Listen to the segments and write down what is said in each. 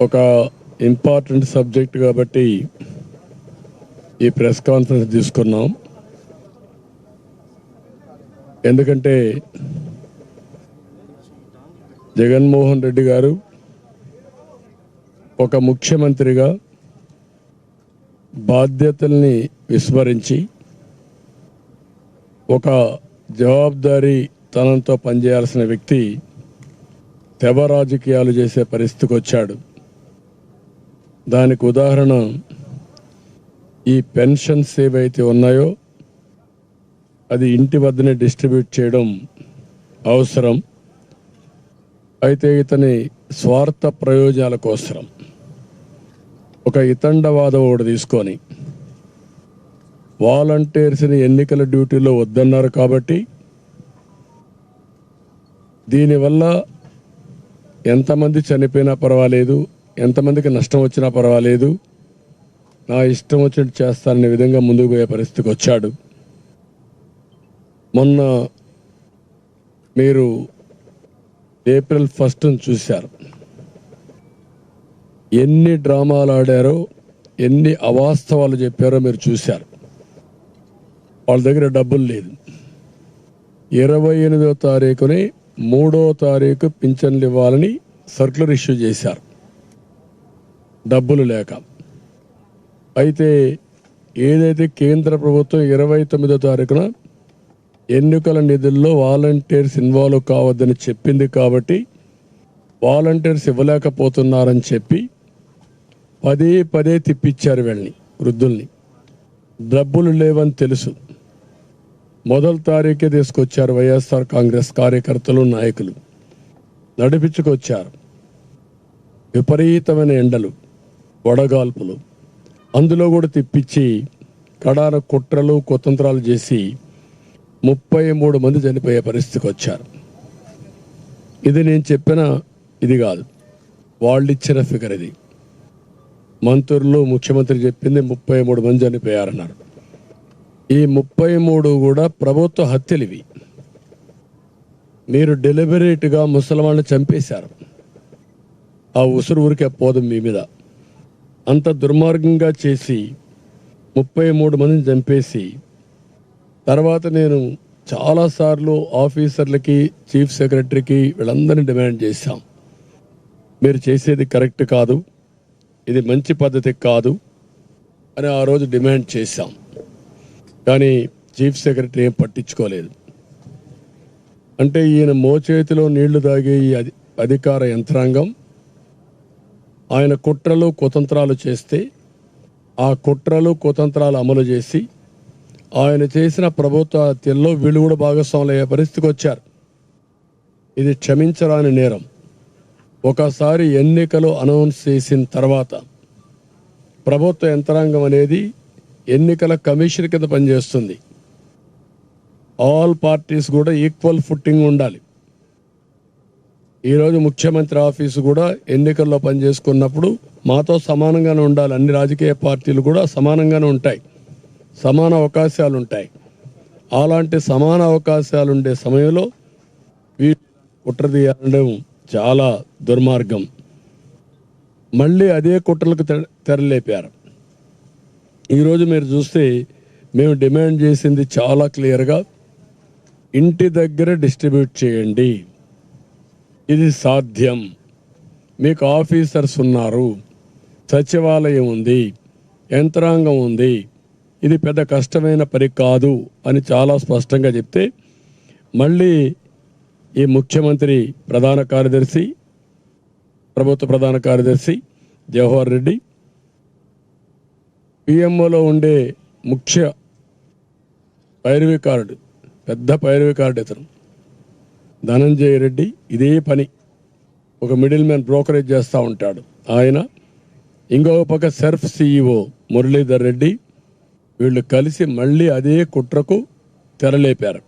ఒక important subject కాబట్టి ఈ ప్రెస్ కాన్ఫరెన్స్ తీసుకున్నాం. ఎందుకంటే జగన్మోహన్ రెడ్డి గారు ఒక ముఖ్యమంత్రిగా బాధ్యతల్ని విస్మరించి ఒక జవాబుదారీ తనంతో పనిచేయాల్సిన వ్యక్తి తెవ రాజకీయాలు చేసే పరిస్థితికి వచ్చాడు దానికి ఉదాహరణ ఈ పెన్షన్స్ ఏవైతే ఉన్నాయో అది ఇంటి వద్దనే డిస్ట్రిబ్యూట్ చేయడం అవసరం. అయితే ఇతని స్వార్థ ప్రయోజనాల కోసరం. ఒక ఇతండవాదం ఒకటి తీసుకొని వాలంటీర్స్ని ఎన్నికల డ్యూటీలో వద్దన్నారు కాబట్టి దీనివల్ల ఎంతమంది చనిపోయినా పర్వాలేదు ఎంతమందికి నష్టం వచ్చినా పర్వాలేదు. నా ఇష్టం వచ్చినట్టు చేస్తాననే విధంగా ముందుకు పోయే పరిస్థితికి వచ్చాడు. మొన్న మీరు ఏప్రిల్ ఫస్ట్ చూశారు. ఎన్ని డ్రామాలు ఆడారో ఎన్ని అవాస్తవాలు చెప్పారో మీరు చూశారు. వాళ్ళ దగ్గర డబ్బులు లేదు. ఇరవై ఎనిమిదో తారీఖుని మూడో తారీఖు పింఛన్లు ఇవ్వాలని సర్కులర్ ఇష్యూ చేశారు. డబ్బులు లేక. అయితే ఏదైతే కేంద్ర ప్రభుత్వం ఇరవై తొమ్మిదో తారీఖున ఎన్నికల నిధుల్లో వాలంటీర్స్ ఇన్వాల్వ్ కావద్దని చెప్పింది కాబట్టి వాలంటీర్స్ ఇవ్వలేకపోతున్నారని చెప్పి పదే పదే తిప్పించారు వీళ్ళని వృద్ధుల్ని. డబ్బులు లేవని తెలుసు. మొదటి తారీఖే తీసుకొచ్చారు వైఎస్ఆర్ కాంగ్రెస్ కార్యకర్తలు నాయకులు. నడిపించుకొచ్చారు. విపరీతమైన ఎండలు. వడగాల్పులు. అందులో కూడా తిప్పించి కడాన కుట్రలు కుతంత్రాలు చేసి ముప్పై మూడు మంది చనిపోయే పరిస్థితికి వచ్చారు. ఇది నేను చెప్పిన ఇది కాదు. వాళ్ళు ఇచ్చిన ఫిగర్ ఇది. మంత్రులు ముఖ్యమంత్రి చెప్పింది ముప్పై మూడు మంది చనిపోయారన్నారు. ఈ ముప్పై మూడు కూడా ప్రభుత్వ హత్యలు ఇవి. మీరు డెలిబరేట్గా ముసలివాళ్ళని చంపేశారు. ఆ ఉసురు ఊరికే పోదు మీ మీద. అంత దుర్మార్గంగా చేసి ముప్పై మూడు మందిని చంపేసి తర్వాత నేను చాలాసార్లు ఆఫీసర్లకి చీఫ్ సెక్రటరీకి వీళ్ళందరినీ డిమాండ్ చేశాం. మీరు చేసేది కరెక్ట్ కాదు ఇది మంచి పద్ధతి కాదు అని ఆ రోజు డిమాండ్ చేశాం. కానీ చీఫ్ సెక్రటరీ ఏం పట్టించుకోలేదు. అంటే ఈయన మోచేతిలో నీళ్ళు తాగే ఈ అధికార యంత్రాంగం ఆయన కుట్రలు కుతంత్రాలు చేస్తే ఆ కుట్రలు కుతంత్రాలు అమలు చేసి ఆయన చేసిన ప్రభుత్వ హత్యల్లో వీళ్ళు కూడా భాగస్వాములు అయ్యే పరిస్థితికి వచ్చారు. ఇది క్షమించరాని నేరం. ఒకసారి ఎన్నికలు అనౌన్స్ చేసిన తర్వాత ప్రభుత్వ యంత్రాంగం అనేది ఎన్నికల కమిషన్ కింద పనిచేస్తుంది. ఆల్ పార్టీస్ కూడా ఈక్వల్ ఫుట్టింగ్ ఉండాలి. ఈరోజు ముఖ్యమంత్రి ఆఫీసు కూడా ఎన్నికల్లో పనిచేసుకున్నప్పుడు మాతో సమానంగానే ఉండాలి. అన్ని రాజకీయ పార్టీలు కూడా సమానంగానే ఉంటాయి. సమాన అవకాశాలు ఉంటాయి అలాంటి సమాన అవకాశాలు ఉండే సమయంలో వీళ్ళు కుట్ర చాలా దుర్మార్గం. మళ్ళీ అదే కుట్రలకు తెరలేపారు. ఈరోజు మీరు చూస్తే మేము డిమాండ్ చేసింది చాలా క్లియర్గా ఇంటి దగ్గర డిస్ట్రిబ్యూట్ చేయండి. ఇది సాధ్యం. మీకు ఆఫీసర్స్ ఉన్నారు. సచివాలయం ఉంది. యంత్రాంగం ఉంది. ఇది పెద్ద కష్టమైన పని కాదు అని చాలా స్పష్టంగా చెప్తే మళ్ళీ ఈ ముఖ్యమంత్రి ప్రధాన కార్యదర్శి ప్రభుత్వ ప్రధాన కార్యదర్శి జవహర్ రెడ్డి పిఎంఓలో ఉండే ముఖ్య పైరవికారుడు పెద్ద పైరవికారుడు ఇతను. ధనంజయ రెడ్డి ఇదే పని ఒక మిడిల్ మ్యాన్ బ్రోకరేజ్ చేస్తూ ఉంటాడు. ఆయన ఇంకొక పక్క సెర్ఫ్ సిఇఓ మురళీధర్ రెడ్డి వీళ్ళు కలిసి మళ్ళీ అదే కుట్రకు తెరలేపారు.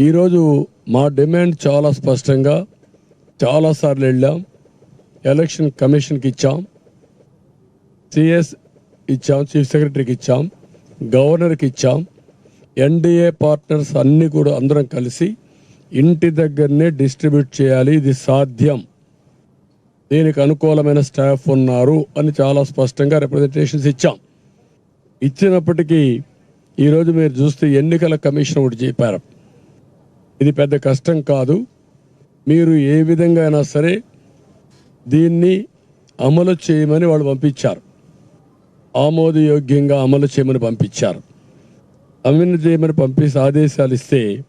ఈరోజు మా డిమాండ్ చాలా స్పష్టంగా చాలాసార్లు వెళ్ళాం. ఎలక్షన్ కమిషన్కి ఇచ్చాం. సిఎస్ ఇచ్చాం చీఫ్ సెక్రటరీకి ఇచ్చాం. గవర్నర్కి ఇచ్చాం. ఎన్డీఏ పార్ట్నర్స్ అన్నీ కూడా అందరం కలిసి ఇంటి దగ్గరనే డిస్ట్రిబ్యూట్ చేయాలి ఇది సాధ్యం. దీనికి అనుకూలమైన స్టాఫ్ ఉన్నారు అని చాలా స్పష్టంగా రిప్రజెంటేషన్స్ ఇచ్చాం. ఇచ్చినప్పటికీ ఈరోజు మీరు చూస్తే ఎన్నికల కమిషన్ ఒకటి చెప్పారు. ఇది పెద్ద కష్టం కాదు. మీరు ఏ విధంగా అయినా సరే దీన్ని అమలు చేయమని వాళ్ళు పంపించారు. ఆమోదయోగ్యంగా అమలు చేయమని పంపించారు. అమలు చేయమని పంపిస్తే ఆదేశాలు ఇస్తే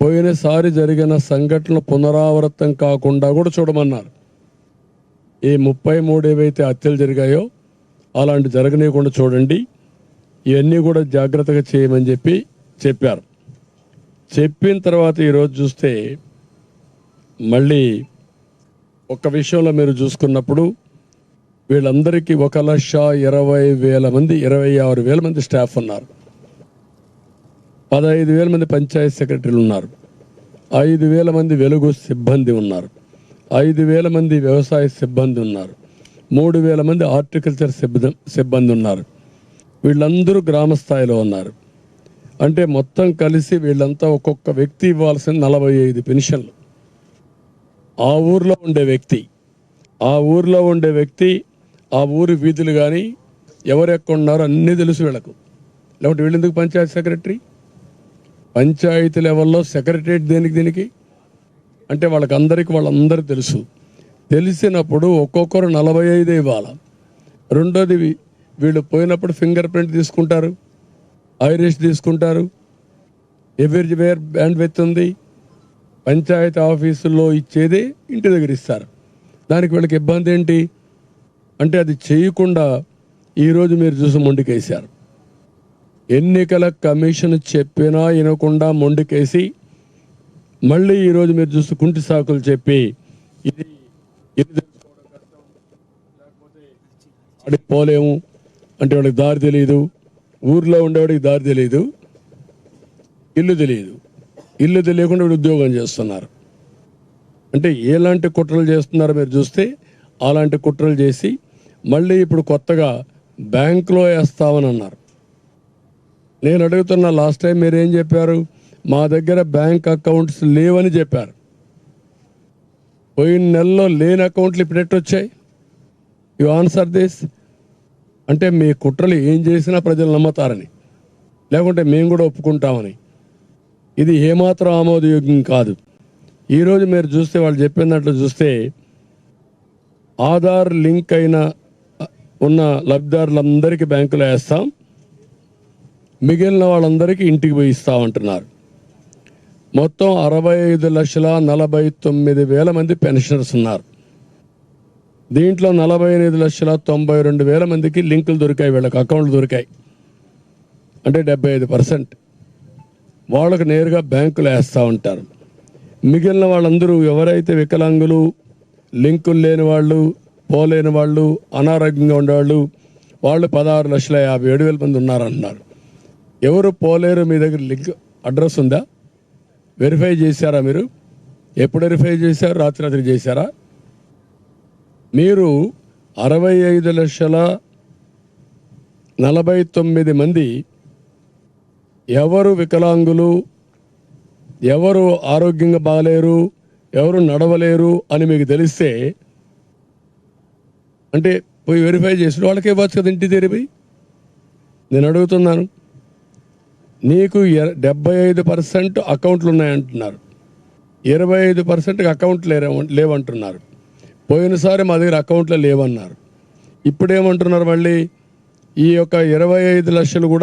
పోయినసారి జరిగిన సంఘటనలు పునరావృతం కాకుండా కూడా చూడమన్నారు. ఈ ముప్పై మూడు ఏవైతే హత్యలు జరిగాయో అలాంటి జరగనీయకుండా చూడండి. ఇవన్నీ కూడా జాగ్రత్తగా చేయమని చెప్పి చెప్పారు. చెప్పిన తర్వాత ఈరోజు చూస్తే మళ్ళీ ఒక విషయంలో మీరు చూసుకున్నప్పుడు వీళ్ళందరికీ ఒక లక్ష ఇరవై వేల మంది ఇరవై ఆరు వేల మంది స్టాఫ్ ఉన్నారు. పదహైదు వేల మంది పంచాయత్ సెక్రటరీలు ఉన్నారు. ఐదు వేల మంది వెలుగు సిబ్బంది ఉన్నారు. ఐదు వేల మంది వ్యవసాయ సిబ్బంది ఉన్నారు. మూడు వేల మంది హార్టికల్చర్ సిబ్బంది సిబ్బంది ఉన్నారు. వీళ్ళందరూ గ్రామ స్థాయిలో ఉన్నారు. అంటే మొత్తం కలిసి వీళ్ళంతా ఒక్కొక్క వ్యక్తి ఇవ్వాల్సిన నలభై ఐదు పెన్షన్లు. ఆ ఊర్లో ఉండే వ్యక్తి ఆ ఊర్లో ఉండే వ్యక్తి ఆ ఊరి వీధులు కానీ ఎవరు ఎక్కడ ఉన్నారో అన్నీ తెలుసు వీళ్ళకు. లేకపోతే వీళ్ళెందుకు పంచాయత్ సెక్రటరీ? పంచాయతీ లెవెల్లో సెక్రటరేట్ దేనికి దీనికి? అంటే వాళ్ళకి వాళ్ళందరూ తెలుసు. తెలిసినప్పుడు ఒక్కొక్కరు నలభై ఐదు ఇవ్వాలి. రెండోది వీళ్ళు పోయినప్పుడు ఫింగర్ ప్రింట్ తీసుకుంటారు. ఐరిష్ తీసుకుంటారు. ఎవరి వేర్ బ్యాండ్ వెత్ ఉంది? పంచాయతీ ఆఫీసుల్లో ఇచ్చేది ఇంటి దగ్గర ఇస్తారు. దానికి వీళ్ళకి ఇబ్బంది ఏంటి? అంటే అది చేయకుండా ఈరోజు మీరు చూసి మొండికేశారు. ఎన్నికల కమిషన్ చెప్పినా వినకుండా మొండికేసి మళ్ళీ ఈరోజు మీరు చూసి కుంటి సాకులు చెప్పి ఇది ఇది తెలుసుకోవడం కష్టం. లేకపోతే అడిగి పోలేము అంటే వాడికి దారి తెలియదు ఊర్లో ఉండేవాడికి దారి తెలియదు ఇల్లు తెలియదు ఇల్లు తెలియకుండా వీడు ఉద్యోగం చేస్తున్నారు. అంటే ఎలాంటి కుట్రలు చేస్తున్నారో మీరు చూస్తే అలాంటి కుట్రలు చేసి మళ్ళీ ఇప్పుడు కొత్తగా బ్యాంకులో వేస్తామని అన్నారు. నేను అడుగుతున్న లాస్ట్ టైం మీరు ఏం చెప్పారు? మా దగ్గర బ్యాంక్ అకౌంట్స్ లేవని చెప్పారు. పోయిన నెలలో లేని అకౌంట్లు ఇప్పుడు వచ్చాయి యు ఆన్సర్ దిస్ అంటే మీ కుట్రలు ఏం చేసినా ప్రజలు నమ్ముతారని. లేకుంటే మేము కూడా ఒప్పుకుంటామని. ఇది ఏమాత్రం ఆమోదయోగ్యం కాదు. ఈరోజు మీరు చూస్తే వాళ్ళు చెప్పిన దాంట్లో చూస్తే ఆధార్ లింక్ అయిన ఉన్న లబ్ధిదారులందరికీ బ్యాంకులో వేస్తాం. మిగిలిన వాళ్ళందరికీ ఇంటికి పోయి ఇస్తామంటున్నారు. మొత్తం అరవై ఐదు లక్షల నలభై తొమ్మిది వేల మంది పెన్షనర్స్ ఉన్నారు. దీంట్లో నలభై ఎనిమిది లక్షల తొంభై రెండు వేల మందికి లింకులు దొరికాయి వీళ్ళకి అకౌంట్లు దొరికాయి. అంటే డెబ్బై ఐదు పర్సెంట్. వాళ్ళకు నేరుగా బ్యాంకులు వేస్తూ ఉంటారు. మిగిలిన వాళ్ళందరూ ఎవరైతే వికలాంగులు లింకులు లేని వాళ్ళు పోలేని వాళ్ళు అనారోగ్యంగా ఉండేవాళ్ళు వాళ్ళు పదహారు లక్షల యాభై ఏడు వేల మంది ఉన్నారన్నారు. ఎవరు పోలేరు మీ దగ్గర లింక్ అడ్రస్ ఉందా? వెరిఫై చేశారా మీరు? ఎప్పుడు వెరిఫై చేశారు? రాత్రి రాత్రి చేశారా? మీరు అరవై ఐదు లక్షల నలభై తొమ్మిది మంది ఎవరు వికలాంగులు ఎవరు ఆరోగ్యంగా బాగలేరు ఎవరు నడవలేరు అని మీకు తెలిస్తే అంటే పోయి వెరిఫై చేసిన వాళ్ళకి ఇవ్వచ్చు కదా ఇంటి తెరిపి నేను అడుగుతున్నాను. నీకు ఎ- డెబ్బై ఐదు పర్సెంట్ అకౌంట్లు ఉన్నాయంటున్నారు ఇరవై ఐదు పర్సెంట్కి అకౌంట్ లేవంటున్నారు. పోయినసారి మా దగ్గర అకౌంట్లో లేవన్నారు. ఇప్పుడేమంటున్నారు మళ్ళీ? ఈ యొక్క ఇరవై ఐదు లక్షలు కూడా